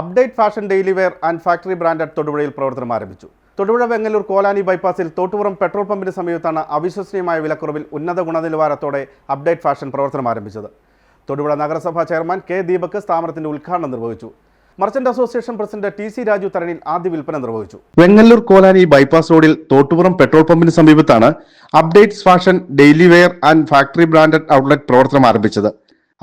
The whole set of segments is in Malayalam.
Update fashion daily wear and factory branded തൊടുപുഴയിൽ പ്രവർത്തനം ആരംഭിച്ചു. തൊടുപുഴ വെങ്ങല്ലൂർ കോലാനി ബൈപ്പാസിൽ തോട്ടുപുറം പെട്രോൾ പമ്പിന് സമീപത്താണ് അവിശ്വസനീയമായ വിലക്കുറവിൽ ഉന്നത ഗുണനിലവാരത്തോടെ അപ്ഡേറ്റ് ഫാഷൻ പ്രവർത്തനം ആരംഭിച്ചത്. തൊടുപുഴ നഗരസഭാ ചെയർമാൻ കെ ദീപക് സ്ഥാപനത്തിന്റെ ഉദ്ഘാടനം നിർവഹിച്ചു. Merchant association president T C Raju തരണിൽ ആദ്യ വിൽപ്പന നിർവഹിച്ചു. വെങ്ങല്ലൂർ കോലാനി ബൈപ്പാസ് റോഡിൽ തോട്ടുപുറം പെട്രോൾ പമ്പിന് സമീപത്താണ് updates fashion daily wear and factory branded outlet പ്രവർത്തനം ആരംഭിച്ചത്.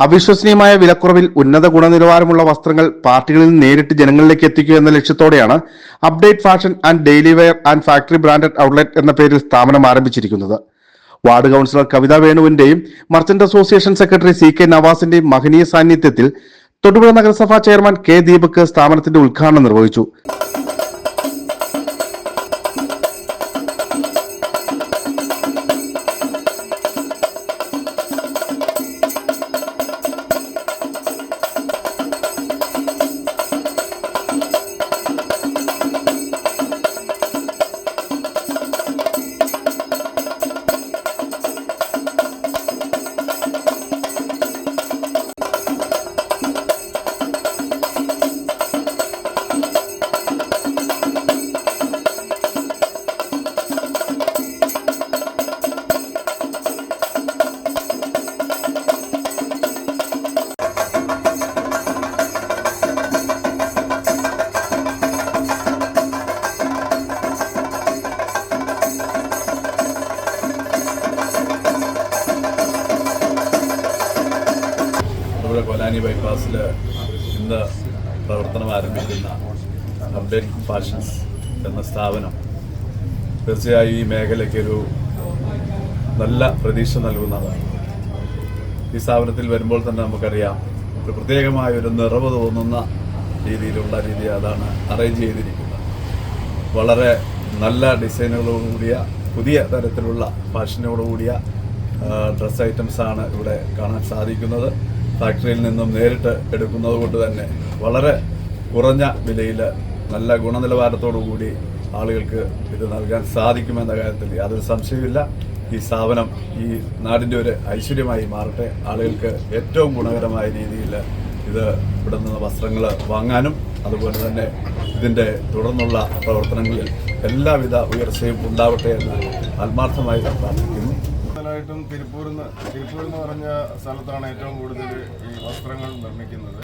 അവിശ്വസനീയമായ വിലക്കുറവിൽ ഉന്നത ഗുണനിലവാരമുള്ള വസ്ത്രങ്ങൾ പാർട്ടികളിൽ നേരിട്ട് ജനങ്ങളിലേക്ക് എത്തിക്കുക എന്ന ലക്ഷ്യത്തോടെയാണ് update fashion and daily wear and factory branded outlet എന്ന പേരിൽ സ്ഥാപനം ആരംഭിച്ചിരിക്കുന്നത്. Ward councillor Kavitha വേണുവിന്റെയും merchant association secretary C K നവാസിന്റെയും മഹനീയ സാന്നിധ്യത്തിൽ തൊടുപുഴ നഗരസഭാ ചെയർമാൻ കെ ദീപക് സ്ഥാപനത്തിന്റെ ഉദ്ഘാടനം നിർവഹിച്ചു. തൊടുപുഴ കൊലാനി ബൈപ്പാസിൽ ഇന്ന് പ്രവർത്തനം ആരംഭിക്കുന്ന അപ്ഡേറ്റ് ഫാഷൻസ് എന്ന സ്ഥാപനം തീർച്ചയായും ഈ മേഖലയ്ക്കൊരു നല്ല പ്രതീക്ഷ നൽകുന്നതാണ്. ഈ സ്ഥാപനത്തിൽ വരുമ്പോൾ തന്നെ നമുക്കറിയാം ഒരു പ്രത്യേകമായ ഒരു നിറവ് തോന്നുന്ന രീതിയിലുള്ള രീതി അതാണ് അറേഞ്ച് ചെയ്തിരിക്കുന്നത്. വളരെ നല്ല ഡിസൈനുകളോടുകൂടിയ പുതിയ തരത്തിലുള്ള ഫാഷനോടുകൂടിയ ഡ്രസ് ഐറ്റംസാണ് ഇവിടെ കാണാൻ സാധിക്കുന്നത്. ഫാക്ടറിയിൽ നിന്നും നേരിട്ട് എടുക്കുന്നത് കൊണ്ട് തന്നെ വളരെ കുറഞ്ഞ വിലയിൽ നല്ല ഗുണനിലവാരത്തോടു കൂടി ആളുകൾക്ക് ഇത് നൽകാൻ സാധിക്കുമെന്ന കാര്യത്തിൽ യാതൊരു സംശയമില്ല ഈ സ്ഥാപനം ഈ നാടിന്റെ ഒരു ഐശ്വര്യമായി മാറട്ടെ. ആളുകൾക്ക് ഏറ്റവും ഗുണകരമായ രീതിയിൽ ഇത് ഇവിടെ നിന്ന് വസ്ത്രങ്ങൾ വാങ്ങാനും അതുപോലെ തന്നെ ഇതിന്റെ തുടർന്നുള്ള പ്രവർത്തനങ്ങളിൽ എല്ലാവിധ ഉയർച്ചയും ഉണ്ടാവട്ടെ എന്ന് ആത്മാർത്ഥമായി പ്രാർത്ഥിക്കുന്നു. കൂടുതലായിട്ടും തിരുപ്പൂർ തിരുപ്പൂർ എന്ന് പറഞ്ഞ സ്ഥലത്താണ് ഏറ്റവും കൂടുതൽ ഈ വസ്ത്രങ്ങൾ നിർമ്മിക്കുന്നത്.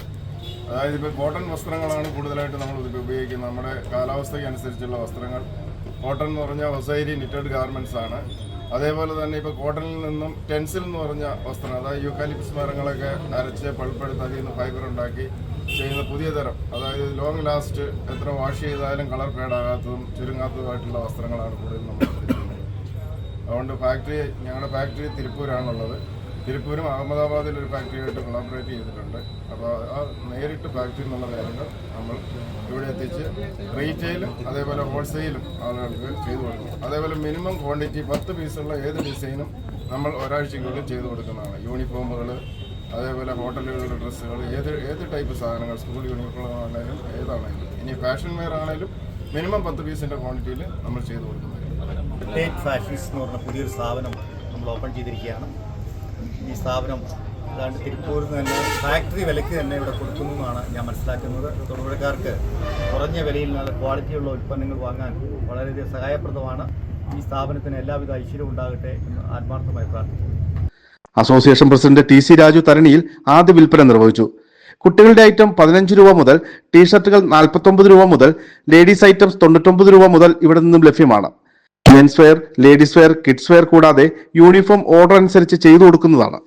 അതായത് ഇപ്പോൾ കോട്ടൺ വസ്ത്രങ്ങളാണ് കൂടുതലായിട്ട് നമ്മൾ ഉപയോഗിക്കുന്നത്. നമ്മുടെ കാലാവസ്ഥയ്ക്ക് അനുസരിച്ചുള്ള വസ്ത്രങ്ങൾ. കോട്ടൺ എന്ന് പറഞ്ഞാൽ വസൈരി നിറ്റഡ് ഗാർമെന്റ്സ് ആണ്. അതേപോലെ തന്നെ ഇപ്പോൾ കോട്ടണിൽ നിന്നും ടെൻസിൽ എന്ന് പറഞ്ഞ വസ്ത്രം അതായത് യൂക്കാലിപ്സ് മരങ്ങളൊക്കെ അരച്ച് പൾപ്പെടുത്ത് അതിൽ നിന്ന് ഫൈബർ ഉണ്ടാക്കി ചെയ്യുന്ന പുതിയ തരം. അതായത് ലോങ് ലാസ്റ്റ് എത്ര വാഷ് ചെയ്താലും കളർ ഫേഡാകാത്തതും ചുരുങ്ങാത്തതുമായിട്ടുള്ള വസ്ത്രങ്ങളാണ് കൂടുതൽ നമ്മൾ അതുകൊണ്ട് ഫാക്ടറി ഞങ്ങളുടെ ഫാക്ടറി തിരുപ്പൂരാണുള്ളത്. തിരുപ്പൂരും അഹമ്മദാബാദിൽ ഒരു ഫാക്ടറിയായിട്ട് കൊളാബറേറ്റ് ചെയ്തിട്ടുണ്ട്. അപ്പോൾ ആ നേരിട്ട് ഫാക്ടറി എന്നുള്ള കാര്യങ്ങൾ നമ്മൾ ഇവിടെ എത്തിച്ച് റീറ്റെയിലും അതേപോലെ ഹോൾസെയിലും ആളുകൾക്ക് ചെയ്തു കൊടുക്കും. അതേപോലെ മിനിമം ക്വാണ്ടിറ്റി പത്ത് പീസുള്ള ഏത് ഡിസൈനും നമ്മൾ ഒരാഴ്ചയ്ക്കുള്ളിൽ ചെയ്തു കൊടുക്കുന്നതാണ്. യൂണിഫോമുകൾ അതേപോലെ ഹോട്ടലുകളുടെ ഡ്രസ്സുകൾ ഏത് ഏത് ടൈപ്പ് സാധനങ്ങൾ സ്കൂൾ യൂണിഫോമാണെങ്കിലും ഏതാണെങ്കിലും. ഇനി ഫാഷൻ വെയർ ആണെങ്കിലും മിനിമം പത്ത് പീസിന്റെ ക്വാണ്ടിറ്റിയിൽ നമ്മൾ ചെയ്തു കൊടുക്കുന്നത് ലേറ്റ് ഫാഷൻസ് എന്ന് പറഞ്ഞ പുതിയൊരു സ്ഥാപനം നമ്മൾ ഓപ്പൺ ചെയ്തിരിക്കുകയാണ്. ഈ സ്ഥാപനം അതാണ്ട് തിരുപ്പൂരിൽ നിന്ന് തന്നെ ഫാക്ടറി വിലയ്ക്ക് തന്നെ ഇവിടെ കൊടുക്കുന്നു എന്നാണ് ഞാൻ മനസ്സിലാക്കുന്നത്. തൊടുപുഴക്കാർക്ക് കുറഞ്ഞ വിലയിൽ നല്ല ക്വാളിറ്റിയുള്ള ഉൽപ്പന്നങ്ങൾ വാങ്ങാൻ വളരെയധികം സഹായപ്രദമാണ്. ഈ സ്ഥാപനത്തിന് എല്ലാവിധ ഐശ്വര്യവും ഉണ്ടാകട്ടെ എന്ന് ആത്മാർത്ഥമായി പ്രാർത്ഥിക്കുന്നു. Association president T C Raju തരണിയിൽ ആദ്യ വിൽപ്പന നിർവഹിച്ചു. കുട്ടികളുടെ ഐറ്റം പതിനഞ്ച് രൂപ മുതൽ ടീഷർട്ടുകൾ നാൽപ്പത്തൊമ്പത് രൂപ മുതൽ ലേഡീസ് ഐറ്റംസ് തൊണ്ണൂറ്റൊമ്പത് രൂപ മുതൽ ഇവിടെ നിന്നും ലഭ്യമാണ്. Men's wear ladies wear kids wear കൂടാതെ യൂണിഫോം ഓർഡർ അനുസരിച്ച് ചെയ്തു കൊടുക്കുന്നതാണ്.